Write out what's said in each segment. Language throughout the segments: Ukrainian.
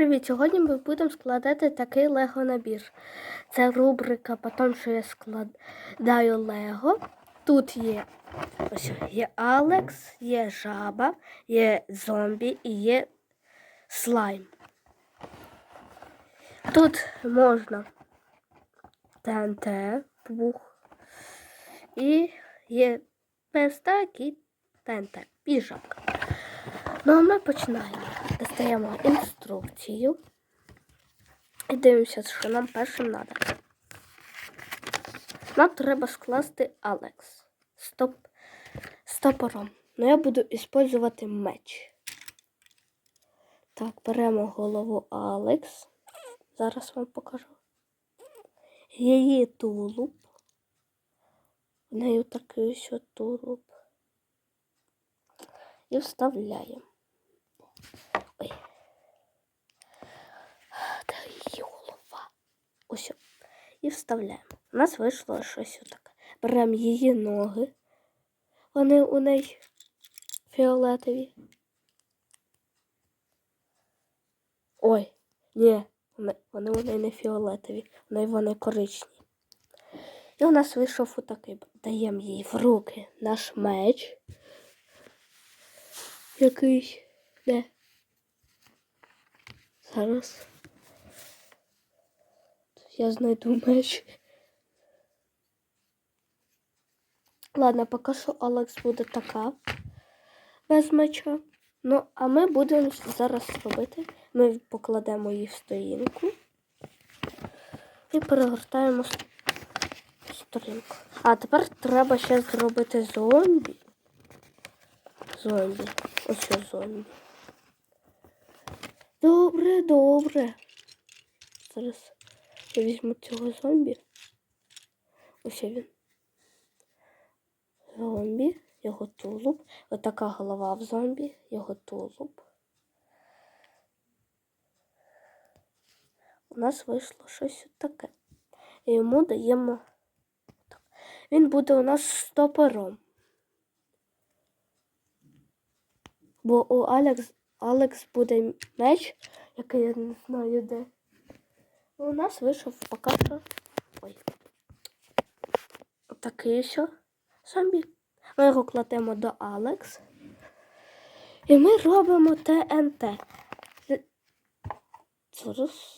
Привіт! Сьогодні ми будемо складати такий лего-набір. Це рубрика «Потім, що я складаю лего. Тут є ось є Алекс, є жаба, є зомбі і є слайм. Тут можна ТНТ, пух. І є пестак і ТНТ, і. Ну, а ми починаємо. Достаємо інструкцію і дивимося, що нам першим треба. Нам треба скласти Алекс Стоп. стопором. Ну, я буду використовувати меч. Так, беремо голову Алекс. Зараз вам покажу. Її тулуб. В неї такий ось тулуб. І вставляємо. Ой. Де її голова? Ось. І вставляємо. У нас вийшло щось отаке. Беремо її ноги. Вони у неї фіолетові. Ой, ні, вони, у неї не фіолетові, вони, вони коричні. І у нас вийшов отакий. Даємо їй в руки наш меч. Якийсь. Де? Зараз. Я знайду меч. Ладно, поки що Алекс буде така без меча. Ну, а ми будемо зараз робити. Ми покладемо її в сторінку і перегортаємо сторінку. А тепер треба ще зробити зомбі. Зомбі. Ось зомбі. Добре, добре. Зараз я візьму цього зомбі. Ось він. Зомбі, його тулуб. Отака голова в зомбі, його тулуб. У нас вийшло щось таке. І йому даємо. Він буде у нас стопором. Бо у Алекс Алекс буде меч, який я не знаю де. У нас вийшов поки що. Ой. Отакий що зомбі. Ми його кладемо до Алекс. І ми робимо ТНТ. Зараз.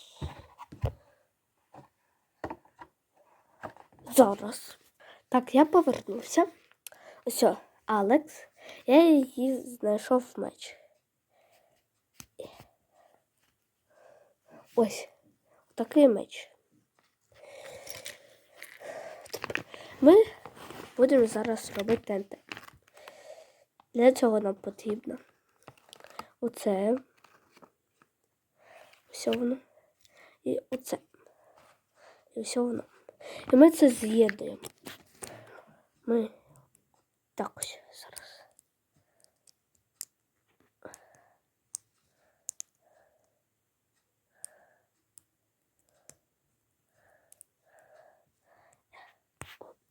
Зараз. Так, я повернувся. Ось, Алекс. Я її знайшов меч. Ось такий меч. Ми будемо зараз робити тенти. Для цього нам потрібно оце. Ось воно. І оце. І ось воно. І ми це з'єднуємо. Ми так ось зараз.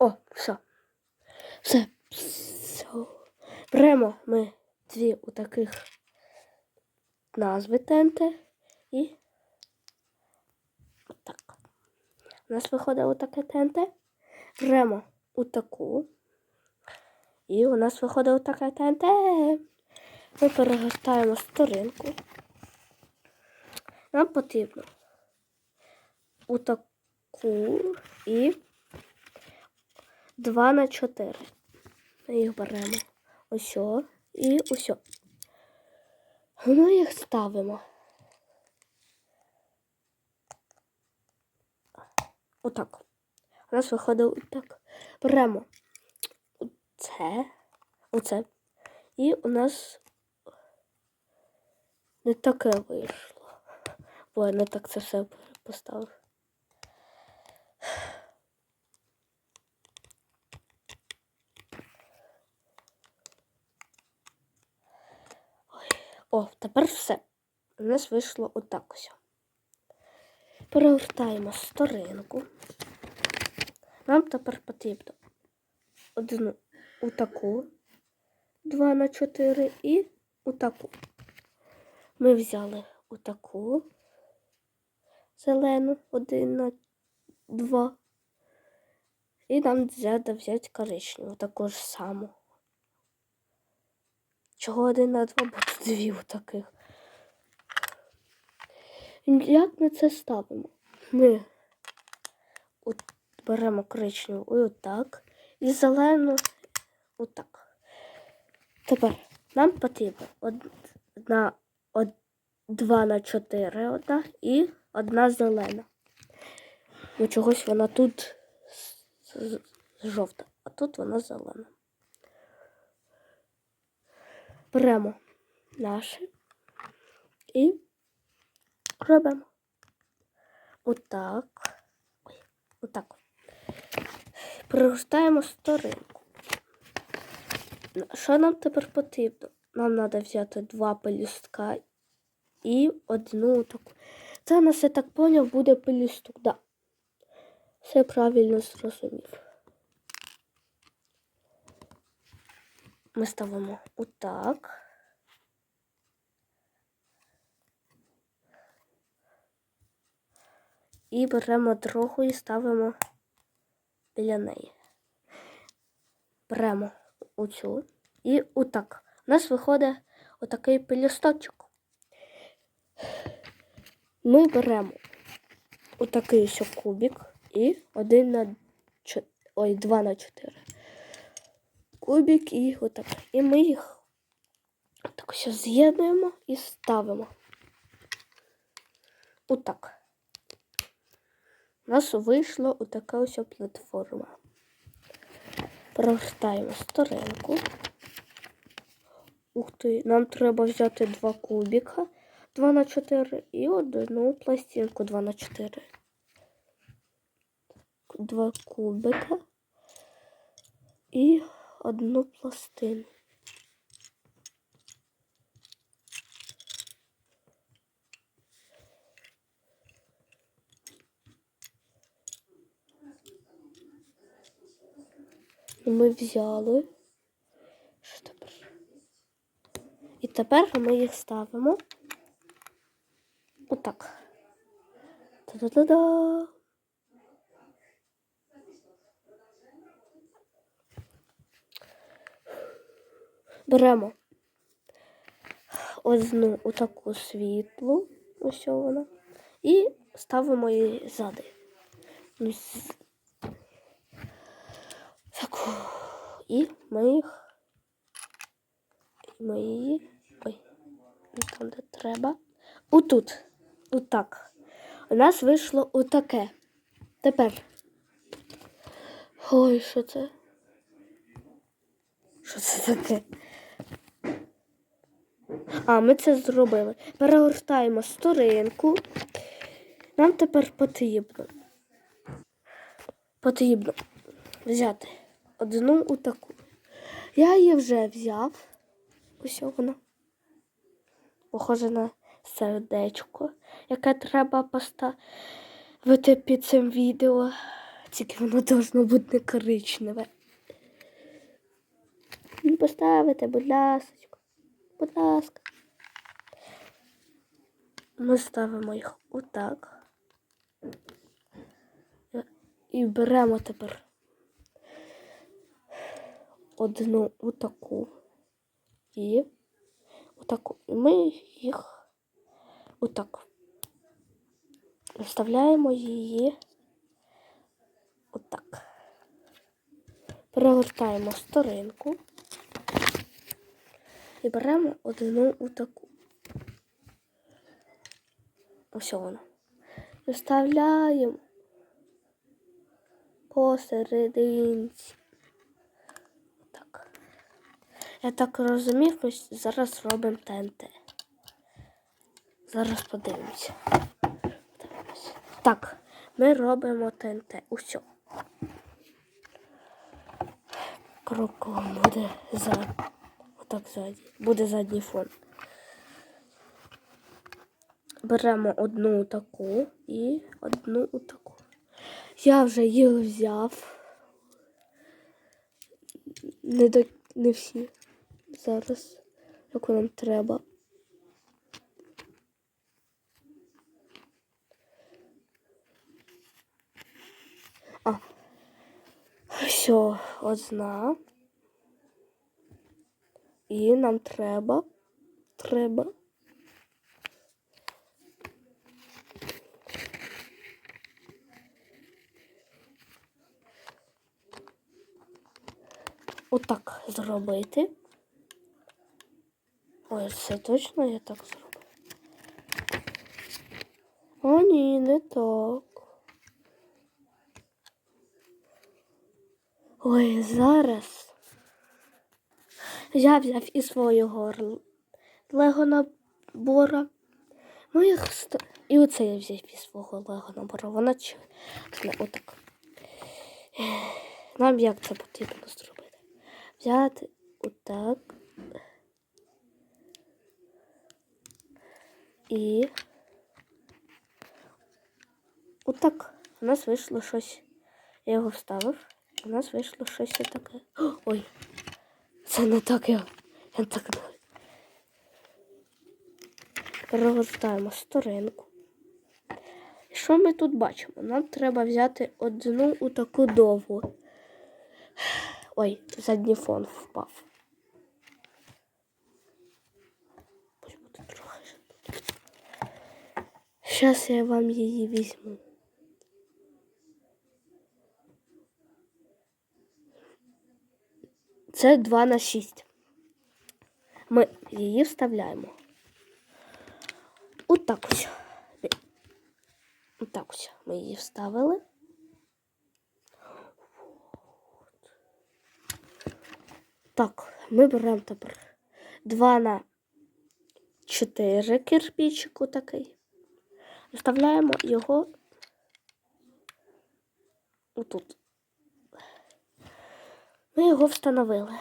О, все. Все. все. Беремо ми дві у таких назви ТНТ і отак. У нас виходить отаке ТНТ. Беремо у таку. І у нас виходить отаке ТНТ. Ми перегортаємо сторінку. Нам потрібно у таку і 2 на 4. Ми їх беремо ось і ось. Ми їх ставимо. Отак. У нас виходить отак. Беремо оце, оце. І у нас не таке вийшло. Бо я не так це все поставив. О, тепер все. У нас вийшло отак ось. Перегортаємо сторінку. Нам тепер потрібно одну отаку, 2 на 4 і отаку. Ми взяли отаку зелену, один на два. І нам треба взяти коричневу, таку ж саму. Чого один на два, бо тут дві таких. Як ми це ставимо? Ми от беремо коричневу і отак. І зелену отак. Тепер нам потрібно одна, од, два на чотири одна і одна зелена. Бо чогось вона тут жовта, а тут вона зелена. Беремо наше і робимо отак. Отак. Пригортаємо сторінку. Що нам тепер потрібно? Нам треба взяти два пелюстка і одну таку. Це у нас, я так поняв, буде пелюсток. Да. Все правильно зрозумів. Ми ставимо отак. І беремо другу і ставимо біля неї. Беремо оцю і отак. У нас виходить отакий пелюсточок. Ми беремо отакий ось кубик і один на чо- ой, два на чотири. Кубик і отак. І ми їх так ось з'єднуємо і ставимо. Отак. У нас вийшла отака ось платформа. Прогортаємо сторінку. Ух ти, нам треба взяти два кубика 2 на 4 і одну пластинку 2 на 4. Два кубика і одну пластину. Ми взяли. Що тепер? І тепер ми їх ставимо. Отак. Та-да-да-да. Беремо одну отаку світлу, ось вона, і ставимо її ззади. Таку. І ми їх. Ми її. Ой, там, де треба. Отут. Отак. У нас вийшло отаке. Тепер. Ой, що це? Що це таке? А, ми це зробили. Перегортаємо сторінку. Нам тепер потрібно. Потрібно взяти одну отаку. Я її вже взяв. Ось вона. Похоже на сердечко, яке треба поставити під цим відео. Тільки воно должно бути не коричневе. Поставити, будь ласка. Будь ласка. Ми ставимо їх отак. І беремо тепер одну отаку і отаку. І ми їх отак. Вставляємо її отак. Перегортаємо сторінку і беремо одну отаку. Ось вона. І вставляємо посерединці. Так. Я так розумів, ми зараз робимо ТНТ. Зараз. Подивимося. Так, ми робимо ТНТ. Усьо. Кроком буде за так ззаді. Буде задній фон. Беремо одну таку і одну таку. Я вже їх взяв. Не до... не всі. Зараз, яку нам треба. А, все, одна. І нам треба. Треба. Отак зробити. Ой, це точно я так зроблю. О, ні, не так. Ой, зараз. Я взяв із свого лего набора. Ну, їх ст- І оце я взяв із свого лего набору. Вона отак. Нам як це потрібно зробити? Взяти отак. І отак. У нас вийшло щось. Я його вставив. У нас вийшло щось таке. Ой, це не так я. Я так. Перегортаємо сторінку. Що ми тут бачимо? Нам треба взяти одну у таку довгу. Ой, задній фон впав. Зараз я вам її візьму. Це 2 на 6. Ми її вставляємо. Отак ось. Отак ось ми її вставили. Так, ми беремо тепер 2 на 4 кирпичику такий. Вставляємо його отут. Ми його встановили.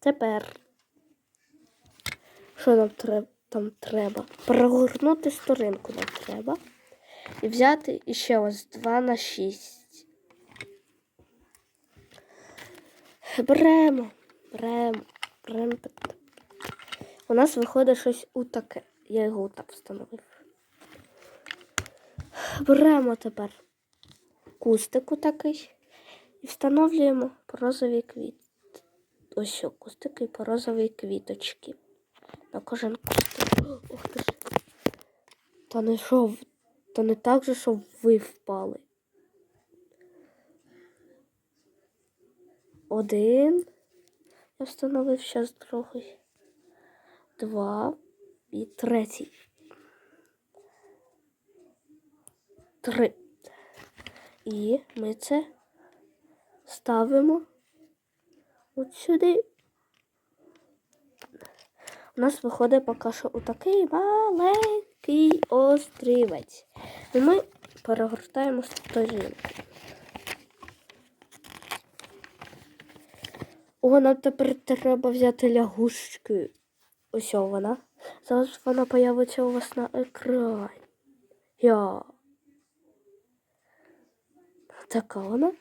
Тепер, що нам треба? Там треба? Перегорнути сторінку нам треба. І взяти іще ось 2 на 6. Беремо, беремо, беремо. У нас виходить щось отаке. Я його отак встановив. Беремо тепер кустик такий і встановлюємо по розовій квіт. Ось кустики по розовій квіточки. На кожен кустик. Ух ти ж. Та не що, та не так же, що ви впали. Один. Я встановив зараз другий. Два і третій. Три. І ми це ставимо от сюди. У нас виходить поки що отакий маленький острівець. І ми перегортаємо сторінку. О, нам тепер треба взяти лягушки. Ось вона. Зараз вона появиться у вас на екрані. Я. Така вона.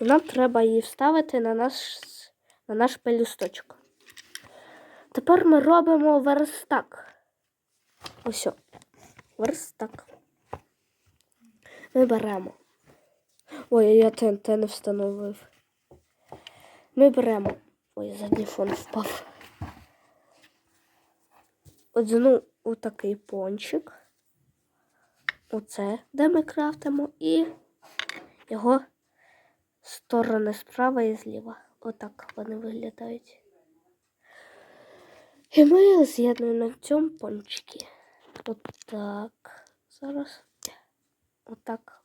І нам треба її вставити на наш, на наш пелюсточок. Тепер ми робимо верстак. Ось. Верстак. Ми беремо. Ой, я те не встановив. Ми беремо. Ой, задній фон впав. Одну отакий пончик. Оце, де ми крафтимо, і його сторони справа і зліва. Отак вони виглядають. І ми з'єднуємо на цьому пончики. Отак. Зараз. Отак.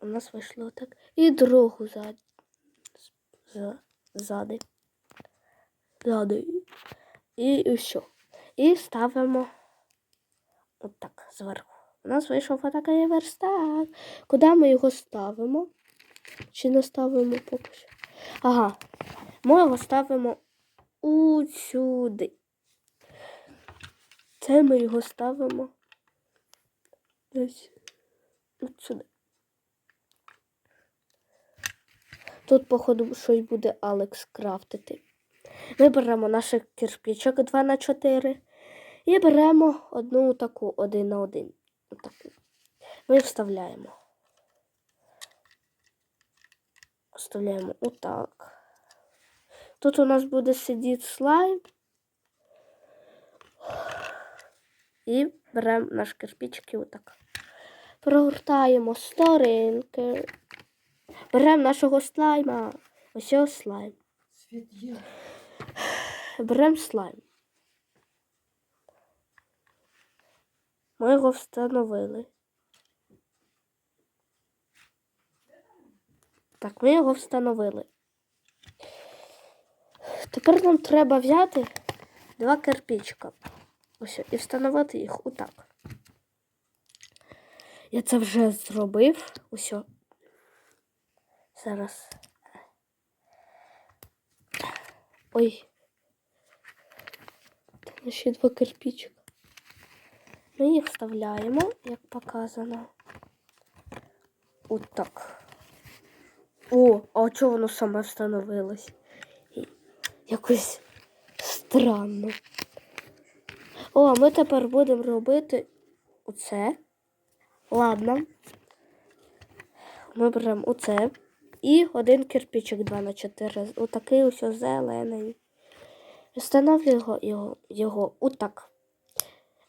У нас вийшло отак. І другу зад... ззади. Ззади. І все. І ставимо отак зверху. У нас вийшов отакий верстак. Куди ми його ставимо? Чи не ставимо поки що? Ага, ми його ставимо усюди. Це ми його ставимо десь сюди. Тут, походу, що й буде Алекс крафтити. Ми беремо наших кирпічок 2 на 4 і беремо одну таку один на один. Ми вставляємо. Вставляємо отак. Тут у нас буде сидіти слайм. І беремо наш кирпичик і отак. Прогортаємо сторінки. Беремо нашого слайма. Ось його слайм. Беремо слайм. Ми його встановили. Так, ми його встановили. Тепер нам треба взяти два кирпичика. Ось і встановити їх отак. Я це вже зробив. Ось. Зараз. Ой. Там ще два кирпичика. Ми їх вставляємо, як показано. Отак. О, а чого воно саме встановилось? Якось странно. О, а ми тепер будемо робити оце. Ладно. Ми беремо оце. І один кирпичик 2 на 4. Отакий ось зелений. Встановлюємо його, його, його отак.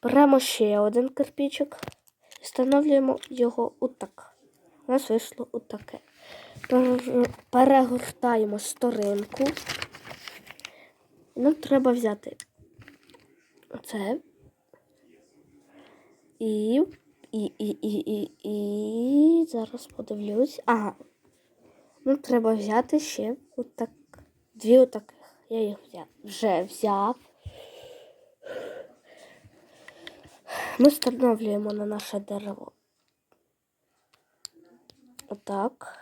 Беремо ще один кирпичик і встановлюємо його отак. У нас вийшло отаке. Перегортаємо сторінку. Нам треба взяти оце. І, і, і, і, і, і зараз подивлюсь. Ага. Нам треба взяти ще отак. Дві отаких. Я їх взяв. вже взяв. Ми встановлюємо на наше дерево. Отак.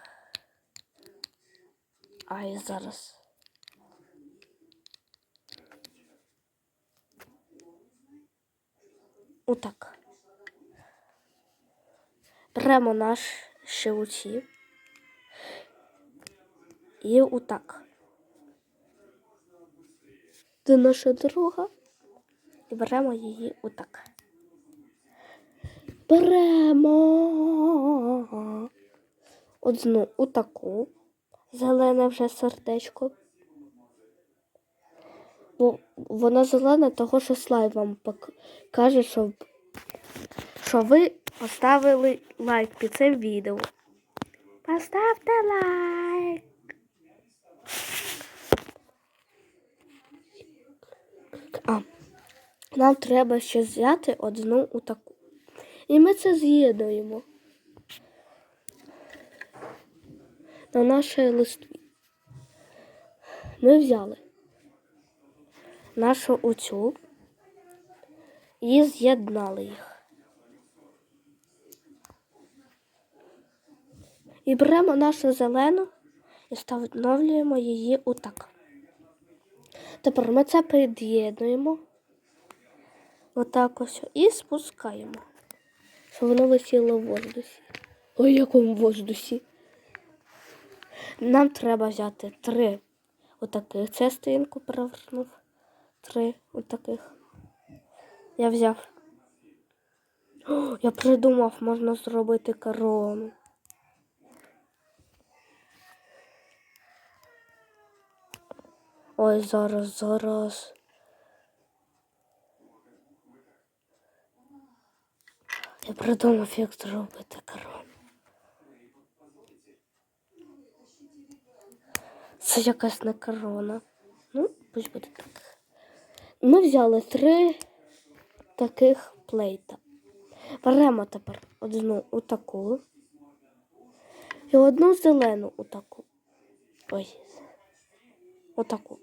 А і зараз. Отак. Беремо наш шивуці. І отак. Це наша дорога. І беремо її отак. Беремо одну отаку. Зелене вже сердечко. Бо вона зелена, того що слайд вам каже, щоб, що ви поставили лайк під цим відео. Поставте лайк. А, нам треба ще взяти одну отаку. І ми це з'єднуємо на нашій листві. Ми взяли нашу оцю і з'єднали їх. І беремо нашу зелену і встановлюємо її отак. Тепер ми це під'єднуємо отак ось і спускаємо, щоб воно висіло в воздусі. Ой, якому воздусі? Нам треба взяти три отаких. Це сторінку перевернув. Три отаких. Я взяв. О, я придумав, можна зробити корону. Ой, зараз, зараз. Я придумав, як зробити корону. Це якась не корона. Ну, пусть буде так. Ми взяли три таких плейта. Беремо тепер одну отаку і одну зелену отаку. Ой. Отаку.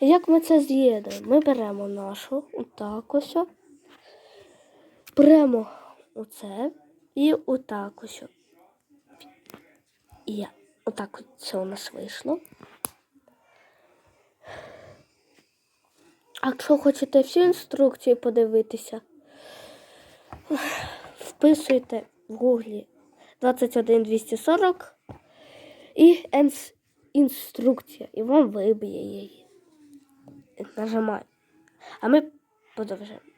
І як ми це з'єднуємо? Ми беремо нашу отак ось. Беремо оце і отак ось. І. Отак от це у нас вийшло. А якщо хочете всю інструкцію подивитися, вписуйте в гуглі 21240 і інструкція, і вам виб'є її. Нажимаю. А ми.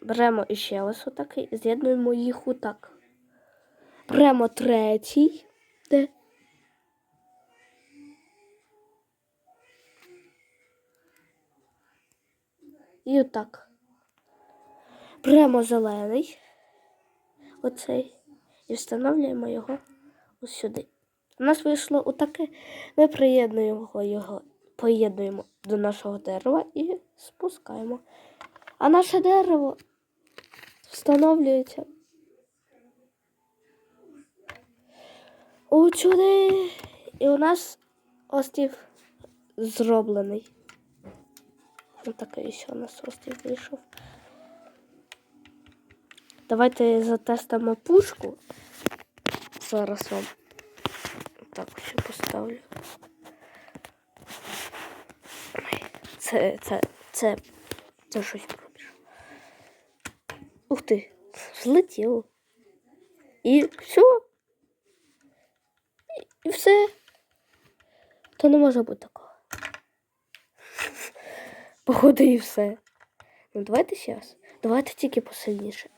Беремо іще ось отакий, з'єднуємо їх отак. Беремо третій. Де? І отак. Беремо зелений. Оцей. І встановлюємо його ось сюди. У нас вийшло отаке. Ми приєднуємо його, поєднуємо до нашого дерева і спускаємо. А наше дерево встановлюється сюди. І у нас острів зроблений. Ось такий ще у нас острів вийшов. Давайте затестимо пушку. Зараз вам так ще поставлю. Це, це, це, це щось. Ух ти, злетіло. І все. І все. То не може бути такого. Походу і все. Ну давайте зараз. Давайте тільки посильніше.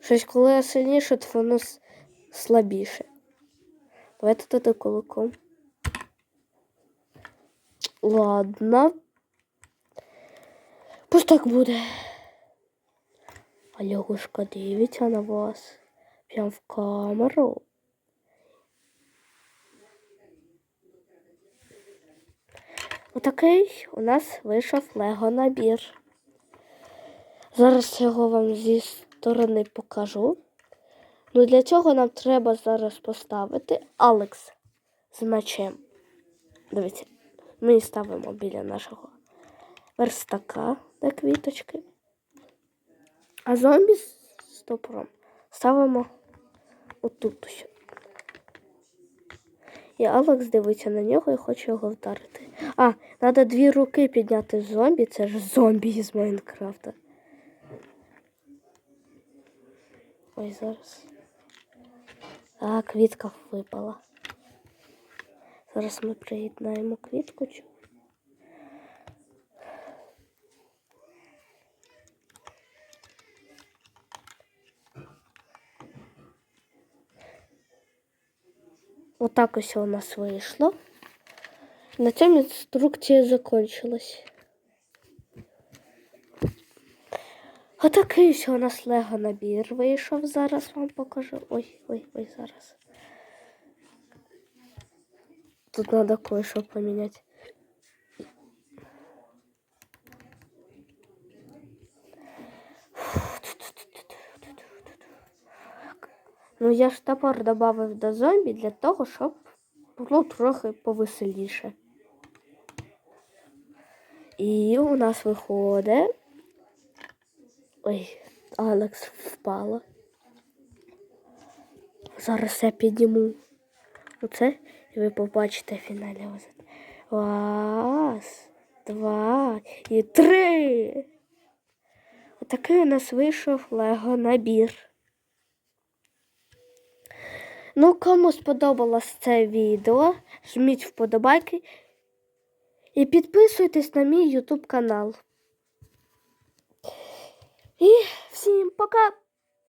Щось, коли я сильніше, то воно слабіше. Давайте тоді кулаком. Ладно. Пусть так буде. А лягушка дивиться на вас. Прям в камеру. Отакий у нас вийшов Лего набір. Зараз його вам зі сторони покажу. Ну, для цього нам треба зараз поставити Алекс з мечем. Дивіться, ми ставимо біля нашого верстака де квіточки. А зомбі з стопором ставимо отут. ось. І Алекс дивиться на нього і хоче його вдарити. А, треба дві руки підняти з зомбі. Це ж зомбі із Майнкрафта. Ой, зараз. А, квітка випала. Зараз ми приєднаємо квітку. Отак ось у нас вийшло. На цьому інструкція закончилась. Отакий у нас лего набір вийшов. Зараз вам покажу. Ой, ой, ой, зараз. Тут треба кое-що поміняти. Ну, я ж топор додав до зомбі для того, щоб було трохи повеселіше. І у нас виходить. Ой, Алекс впала. Зараз я підніму оце, і ви побачите результат. Раз, два і три. Отакий у нас вийшов Лего набір. Ну, кому сподобалось це відео, жміть вподобайки і підписуйтесь на мій YouTube канал. І всім пока!